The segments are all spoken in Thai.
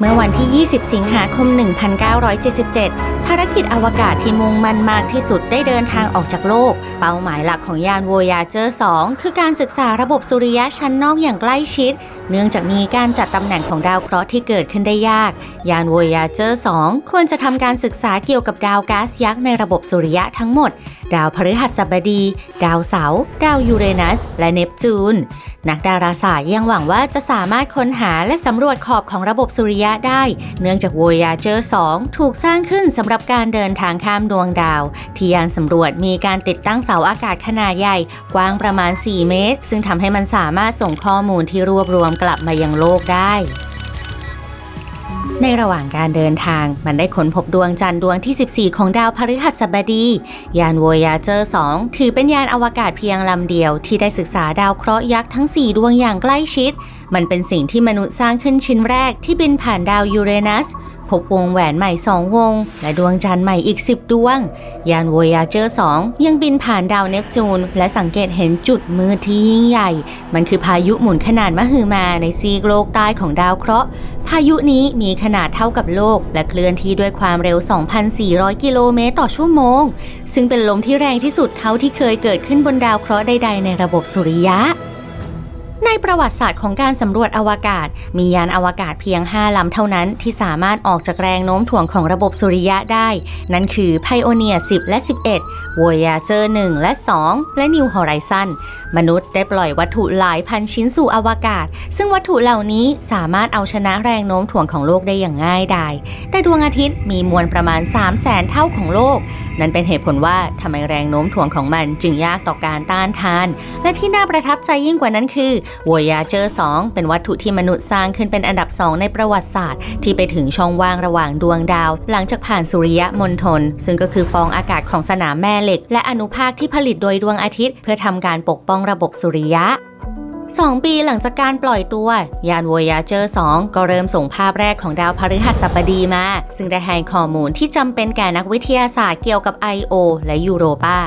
เมื่อวันที่ 20 สิงหาคม 1977 ภารกิจอวกาศที่มุ่งมั่นมากที่สุดได้เดินทางออกจากโลก เป้าหมายหลักของยาน Voyager 2 คือการศึกษาระบบสุริยะชั้นนอกอย่างใกล้ชิด เนื่องจากมีการจัดตำแหน่งของดาวเคราะห์ที่เกิดขึ้นได้ยาก ยาน Voyager 2 ควรจะทำการศึกษาเกี่ยวกับดาวก๊าซยักษ์ในระบบสุริยะทั้งหมด ดาวพฤหัสบดี ดาวเสาร์ดาวยูเรนัส และเนปจูน นักดาราศาสตร์ยังหวังว่าจะสามารถค้นหาและสำรวจขอบของระบบสุริยะได้ เนื่องจาก Voyager 2 ถูกสร้างขึ้นสำหรับการเดินทางข้ามดวงดาว ที่ยานสำรวจมีการติดตั้งเสาอากาศขนาดใหญ่ กว้างประมาณ 4 เมตร ซึ่งทำให้มันสามารถส่งข้อมูลที่รวบรวมกลับมายังโลกได้ ในระหว่างการเดินทางมันได้ค้นพบดวงจันทร์ดวงที่ 14 ของดาวพฤหัสบดี ยาน Voyager 2 ถือเป็นยานอวกาศเพียงลำเดียวที่ได้ศึกษาดาวเคราะห์ยักษ์ทั้ง 4 ดวงอย่างใกล้ชิด มันเป็นสิ่งที่มนุษย์สร้างขึ้นชิ้นแรกที่บินผ่านดาวยูเรนัส พบวงแหวนใหม่ 2 วง และดวงจันทร์ใหม่อีก 10 ดวง ยาน Voyager 2 ยังบินผ่านดาวเนปจูน และสังเกตเห็นจุดมืดที่ยิ่งใหญ่ มันคือพายุหมุนขนาดมหึมาในซีกโลกใต้ของดาวเคราะห์พายุนี้มีขนาดเท่ากับโลก และเคลื่อนที่ด้วยความเร็ว 2,400 กิโลเมตรต่อชั่วโมง ซึ่งเป็นลมที่แรงที่สุดเท่าที่เคยเกิดขึ้นบนดาวเคราะห์ใดๆในระบบสุริยะ ประวัติศาสตร์ของการสำรวจอวกาศ มียานอวกาศเพียง 5 ลำเท่านั้นที่สามารถออกจากแรงโน้มถ่วงของระบบสุริยะได้ นั่นคือ Pioneer 10 และ 11 Voyager 1 และ 2 และ New Horizon มนุษย์ได้ปล่อยวัตถุหลายพันชิ้นสู่อวกาศ ซึ่งวัตถุเหล่านี้สามารถเอาชนะแรงโน้มถ่วงของโลกได้อย่างง่ายดาย แต่ดวงอาทิตย์มีมวลประมาณ 3 0 0แสนเท่าของโลก นั่นเป็นเหตุผลว่าทำไมแรงโน้มถ่วงของมันจึงยากต่อการต้านทาน และที่น่าประทับใจยิ่งกว่านั้นคือ Voyager 2 เป็นวัตถุที่มนุษย์สร้างขึ้นเป็นอันดับ 2 ในประวัติศาสตร์ ที่ไปถึงช่องว่างระหว่างดวงดาว หลังจากผ่านสุริยะมณฑลซึ่งก็คือฟองอากาศของสนามแม่เหล็ก และอนุภาคที่ผลิตโดยดวงอาทิตย์ เพื่อทำการปกป้องระบบสุริยะ 2 ปีหลังจากการปล่อยตัวยาน Voyager 2 ก็เริ่มส่งภาพแรกของดาวพฤหัสบดีมา ซึ่งได้ให้ข้อมูลที่จำเป็นแก่นักวิทยาศาสตร์เกี่ยวกับ I.O. และยูโรปา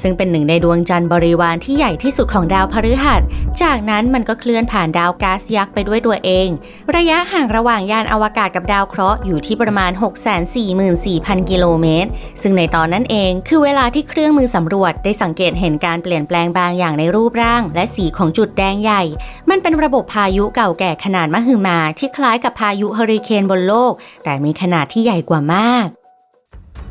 ซึ่งเป็นหนึ่งในดวงจันทร์บริวารที่ใหญ่ที่สุดของดาวพฤหัส จากนั้นมันก็เคลื่อนผ่านดาวก๊าซยักษ์ไปด้วยตัวเอง ระยะห่างระหว่างยานอวกาศกับดาวเคราะห์อยู่ที่ประมาณ 644,000 กิโลเมตร ซึ่งในตอนนั้นเองคือเวลาที่เครื่องมือสำรวจได้สังเกตเห็นการเปลี่ยนแปลงบางอย่างในรูปร่าง และสีของจุดแดงใหญ่ มันเป็นระบบพายุเก่าแก่ขนาดมหึมาที่คล้ายกับพายุเฮอริเคนบนโลก แต่มีขนาดที่ใหญ่กว่ามาก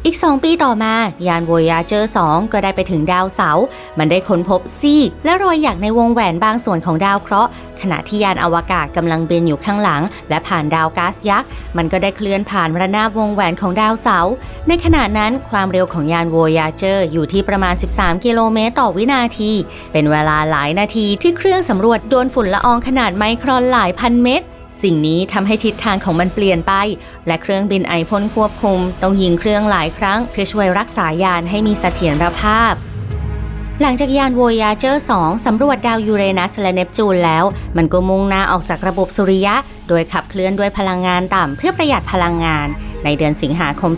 อีก 2 ปีต่อมายาน Voyager 2 ก็ได้ไปถึงดาวเสาร์มันได้ค้นพบซีกและรอยหยักในวงแหวนบางส่วนของดาวเคราะห์ขณะที่ยานอวกาศกำลังบินอยู่ข้างหลัง และผ่านดาวก๊าซยักษ์มันก็ได้เคลื่อนผ่านระนาบวงแหวนของดาวเสาร์ในขณะนั้นความเร็วของยาน Voyager อยู่ที่ประมาณ 13 กิโลเมตรต่อวินาที เป็นเวลาหลายนาทีที่เครื่องสำรวจโดนฝุ่นละอองขนาดไมครอนหลายพันเม็ด สิ่งนี้ทำให้ทิศทางของมันเปลี่ยนไป และเครื่องบินไอพ่นควบคุม ต้องยิงเครื่องหลายครั้ง เพื่อช่วยรักษายานให้มีเสถียรภาพ หลังจากยาน Voyager 2 สำรวจดาวยูเรนัสและเนปจูนแล้ว มันก็มุ่งหน้าออกจากระบบสุริยะ โดยขับเคลื่อนด้วยพลังงานต่ำเพื่อประหยัดพลังงาน ในเดือนสิงหาคม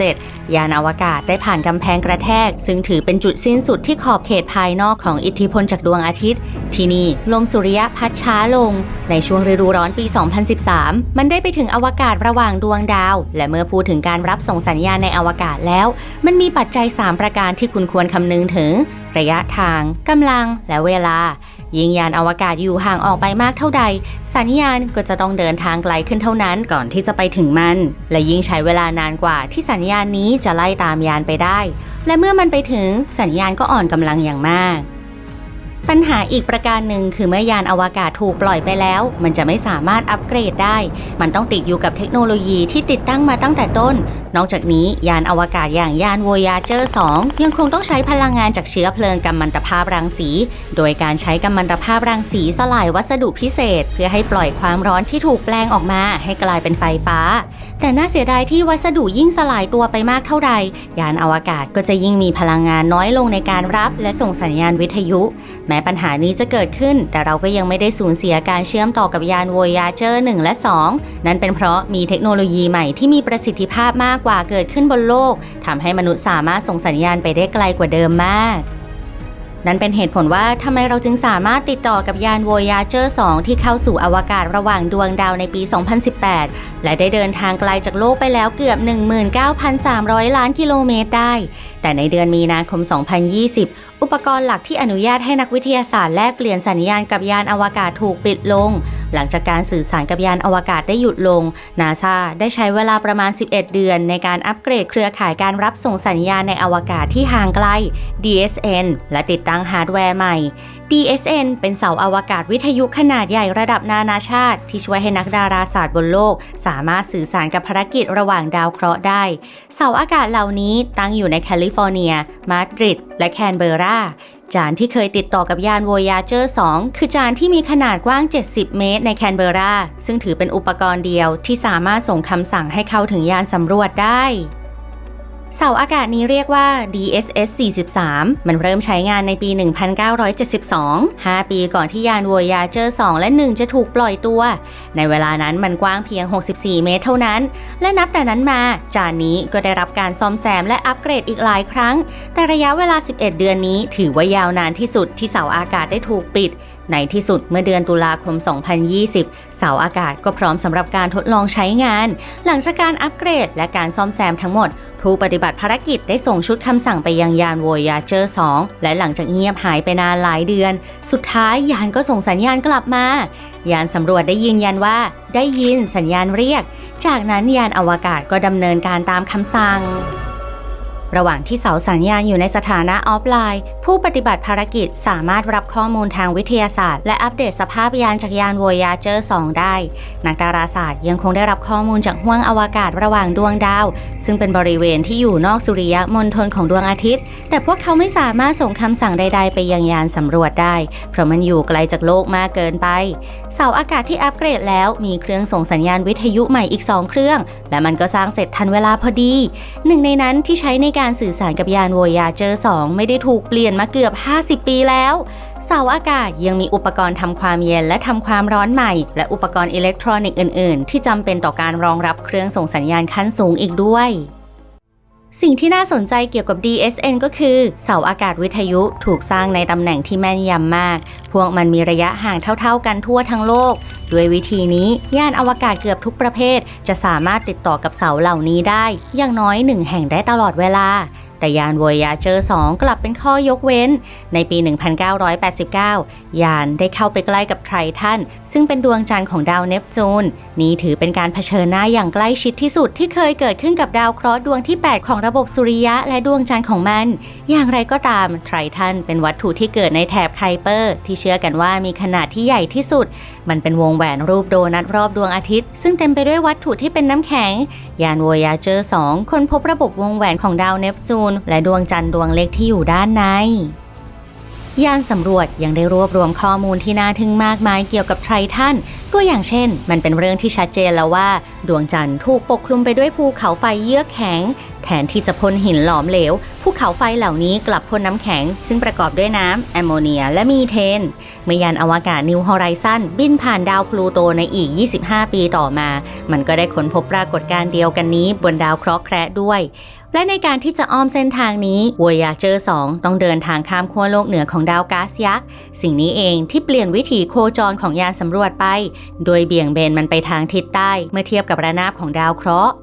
2007 ยานอวกาศได้ผ่านกำแพงกระแทก ซึ่งถือเป็นจุดสิ้นสุดที่ขอบเขตภายนอกของอิทธิพลจากดวงอาทิตย์ ที่นี่ลมสุริยะพัดช้าลง ในช่วงฤดูร้อนปี 2013 มันได้ไปถึงอวกาศระหว่างดวงดาว และเมื่อพูดถึงการรับส่งสัญญาณในอวกาศแล้ว มันมีปัจจัย 3 ประการที่คุณควรคำนึงถึง ระยะทางกำลังและเวลา ยิ่งยานอวกาศอยู่ห่างออกไปมากเท่าใด สัญญาณก็จะต้องเดินทางไกลขึ้นเท่านั้นก่อนที่จะไปถึงมัน และยิ่งใช้เวลานานกว่าที่สัญญาณนี้จะไล่ตามยานไปได้ และเมื่อมันไปถึงสัญญาณก็อ่อนกำลังอย่างมาก ปัญหาอีกประการหนึ่งคือเมื่อยานอวกาศถูกปล่อยไปแล้ว มันจะไม่สามารถอัปเกรดได้ มันต้องติดอยู่กับเทคโนโลยีที่ติดตั้งมาตั้งแต่ต้น นอกจากนี้ยานอวกาศอย่างยาน Voyager 2 ยังคงต้องใช้พลังงานจากเชื้อเพลิงกัมมันตภาพรังสี โดยการใช้กัมมันตภาพรังสีสลายวัสดุพิเศษ เพื่อให้ปล่อยความร้อนที่ถูกแปลงออกมาให้กลายเป็นไฟฟ้า แต่น่าเสียดายที่วัสดุยิ่งสลายตัวไปมากเท่าใด ยานอวกาศก็จะยิ่งมีพลังงานน้อยลงในการรับ และส่งสัญญาณวิทยุแม้ปัญหานี้จะเกิดขึ้น แต่เราก็ยังไม่ได้สูญเสียการเชื่อมต่อกับยาน Voyager 1 และ 2 นั่นเป็นเพราะมีเทคโนโลยีใหม่ที่มีประสิทธิภาพมากกว่าเกิดขึ้นบนโลกทำให้มนุษย์สามารถส่งสัญญาณไปได้ไกลกว่าเดิมมากนั่นเป็นเหตุผลว่าทำไมเราจึงสามารถติดต่อกับยาน Voyager 2 ที่เข้าสู่อวกาศระหว่างดวงดาวในปี 2018 และได้เดินทางไกลจากโลกไปแล้วเกือบ 19,300 ล้านกิโลเมตรได้ แต่ในเดือนมีนาคม 2020 อุปกรณ์หลักที่อนุญาตให้นักวิทยาศาสตร์แลกเปลี่ยนสัญญาณกับยานอวกาศถูกปิดลง หลังจากการสื่อสารกับยานอวกาศได้หยุดลง นาซาได้ใช้เวลาประมาณ 11 เดือน ในการอัปเกรดเครือข่ายการรับส่งสัญญาณในอวกาศที่ห่างไกล DSN และติดตั้งฮาร์ดแวร์ใหม่ DSN เป็นเสาอวกาศวิทยุขนาดใหญ่ระดับนานาชาติ ที่ช่วยให้นักดาราศาสตร์บนโลก สามารถสื่อสารกับภารกิจระหว่างดาวเคราะห์ได้ เสาอากาศเหล่านี้ตั้งอยู่ในแคลิฟอร์เนีย มาดริด และแคนเบราจานที่เคยติดต่อกับยาน Voyager 2 คือจานที่มีขนาดกว้าง 70 เมตรในแคนเบรา ซึ่งถือเป็นอุปกรณ์เดียวที่สามารถส่งคำสั่งให้เข้าถึงยานสำรวจได้ เสาอากาศนี้เรียกว่า DSS 43 มันเริ่มใช้งานในปี 1972 5 ปีก่อนที่ยาน Voyager 2 และ 1 จะถูกปล่อยตัว ในเวลานั้นมันกว้างเพียง 64 เมตรเท่านั้น และนับแต่นั้นมา จานนี้ก็ได้รับการซ่อมแซมและอัปเกรดอีกหลายครั้ง แต่ระยะเวลา 11 เดือนนี้ถือว่ายาวนานที่สุดที่เสาอากาศได้ถูกปิด ในที่สุดเมื่อเดือนตุลาคม 2020 เสาอากาศก็พร้อมสำหรับการทดลองใช้งาน หลังจากการอัปเกรดและการซ่อมแซมทั้งหมด ผู้ปฏิบัติภารกิจได้ส่งชุดคำสั่งไปยังยาน Voyager 2 และหลังจากเงียบหายไปนานหลายเดือน สุดท้ายยานก็ส่งสัญญาณกลับมา ยานสำรวจได้ยืนยันว่า ได้ยินสัญญาณเรียก จากนั้นยานอวกาศก็ดำเนินการตามคำสั่ง ระหว่างที่เสาสัญญาณอยู่ในสถานะออฟไลน์ ผู้ปฏิบัติภารกิจสามารถรับข้อมูลทางวิทยาศาสตร์ และอัปเดตสภาพยานจากยาน Voyager 2 ได้ นักดาราศาสตร์ยังคงได้รับข้อมูลจากห้วงอวกาศระหว่างดวงดาว ซึ่งเป็นบริเวณที่อยู่นอกสุริยะมณฑลของดวงอาทิตย์ แต่พวกเขาไม่สามารถส่งคำสั่งใด ๆ ไปยังยานสำรวจได้ เพราะมันอยู่ไกลจากโลกมากเกินไป เสาอากาศที่อัปเกรดแล้วมีเครื่องส่งสัญญาณวิทยุใหม่อีก 2 เครื่อง และมันก็สร้างเสร็จทันเวลาพอดี หนึ่งในนั้นที่ใช้ในการการสื่อสารกับยาน Voyager 2 ไม่ได้ถูกเปลี่ยนมาเกือบ 50 ปีแล้ว เสาอากาศยังมีอุปกรณ์ทำความเย็นและทำความร้อนใหม่ และอุปกรณ์อิเล็กทรอนิกส์อื่น ๆ ที่จำเป็นต่อการรองรับเครื่องส่งสัญญาณขั้นสูงอีกด้วย สิ่งที่น่าสนใจเกี่ยวกับ DSN ก็คือ เสาอากาศวิทยุถูกสร้างในตำแหน่งที่แม่นยำมาก พวกมันมีระยะห่างเท่าๆกันทั่วทั้งโลก ด้วยวิธีนี้ ยานอวกาศเกือบทุกประเภท จะสามารถติดต่อกับเสาเหล่านี้ได้ อย่างน้อยหนึ่งแห่งได้ตลอดเวลา แต่ยาน Voyager 2 กลับเป็นข้อยกเว้น ในปี 1989 ยานได้เข้าไปใกล้กับไททันซึ่งเป็นดวงจันทร์ของดาวเนปจูน นี้ถือเป็นการเผชิญหน้าอย่างใกล้ชิดที่สุดที่เคยเกิดขึ้นกับดาวเคราะห์ดวงที่ 8 ของระบบสุริยะและดวงจันทร์ของมัน อย่างไรก็ตามไททันเป็นวัตถุที่เกิดในแถบไคเปอร์ ที่เชื่อกันว่ามีขนาดที่ใหญ่ที่สุด มันเป็นวงแหวนรูปโดนัทรอบดวงอาทิตย์ ซึ่งเต็มไปด้วยวัตถุที่เป็นน้ำแข็ง ยาน Voyager 2ค้นพบระบบวงแหวนของดาวเนปจูนและดวงจันทร์ดวงเล็กที่อยู่ด้านใน ยานสำรวจยังได้รวบรวมข้อมูลที่น่าทึ่งมากมายเกี่ยวกับไททันตัวอย่างเช่น มันเป็นเรื่องที่ชัดเจนแล้วว่า ดวงจันทร์ถูกปกคลุมไปด้วยภูเขาไฟเยือกแข็ง แทนที่จะพ่นหินหลอมเหลว ภูเขาไฟเหล่านี้กลับพ่นน้ำแข็ง ซึ่งประกอบด้วยน้ำแอมโมเนียและมีเทน เมื่อยานอวกาศนิวฮอริซอนบินผ่านดาวพลูโตในอีก 25 ปีต่อมา มันก็ได้ค้นพบปรากฏการณ์เดียวกันนี้บนดาวเคราะห์แคระด้วยและในการที่จะอ้อมเส้นทางนี้ Voyager 2 ต้องเดินทางข้ามขั้วโลกเหนือของดาวก๊าซยักษ์ สิ่งนี้เองที่เปลี่ยนวิถีโคจรของยานสำรวจไป โดยเบี่ยงเบนมันไปทางทิศใต้ เมื่อเทียบกับระนาบของดาวเคราะห์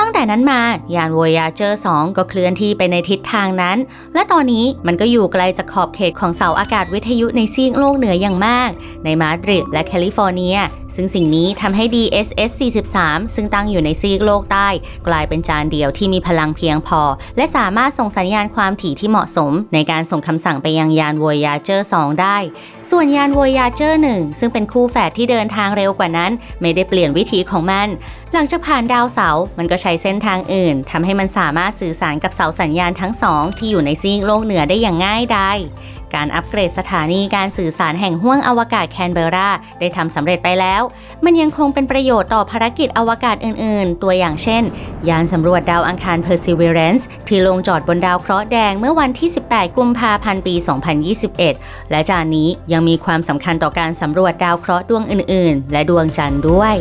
ตั้งแต่นั้นมายาน Voyager 2 ก็เคลื่อนที่ไปในทิศทางนั้น และตอนนี้มันก็อยู่ไกลจากขอบเขตของเสาอากาศวิทยุในซีกโลกเหนืออย่างมาก ในมาดริดและแคลิฟอร์เนีย ซึ่งสิ่งนี้ทำให้ DSS 43 ซึ่งตั้งอยู่ในซีกโลกใต้ กลายเป็นจานเดียวที่มีพลังเพียงพอ และสามารถส่งสัญญาณความถี่ที่เหมาะสม ในการส่งคำสั่งไปยังยาน Voyager 2 ได้ ส่วนยาน Voyager 1 ซึ่งเป็นคู่แฝดที่เดินทางเร็วกว่านั้น ไม่ได้เปลี่ยนวิถีของมันหลังจากผ่านดาวเสาร์มันก็ใช้เส้นทางอื่นทำให้มันสามารถสื่อสารกับเสาสัญญาณทั้งสองที่อยู่ในซีกโลกเหนือได้อย่างง่ายดายการอัปเกรดสถานีการสื่อสารแห่งห้วงอวกาศแคนเบร์รา ได้ทำสำเร็จไปแล้ว มันยังคงเป็นประโยชน์ต่อภารกิจอวกาศอื่นๆ ตัวอย่างเช่น ยานสำรวจดาวอังคาร Perseverance ที่ลงจอดบนดาวเคราะห์แดงเมื่อวันที่ 18 กุมภาพันธ์ปี 2021 และจานนี้ยังมีความสำคัญต่อการสำรวจดาวเคราะห์ดวงอื่นๆ และดวงจันทร์ด้วย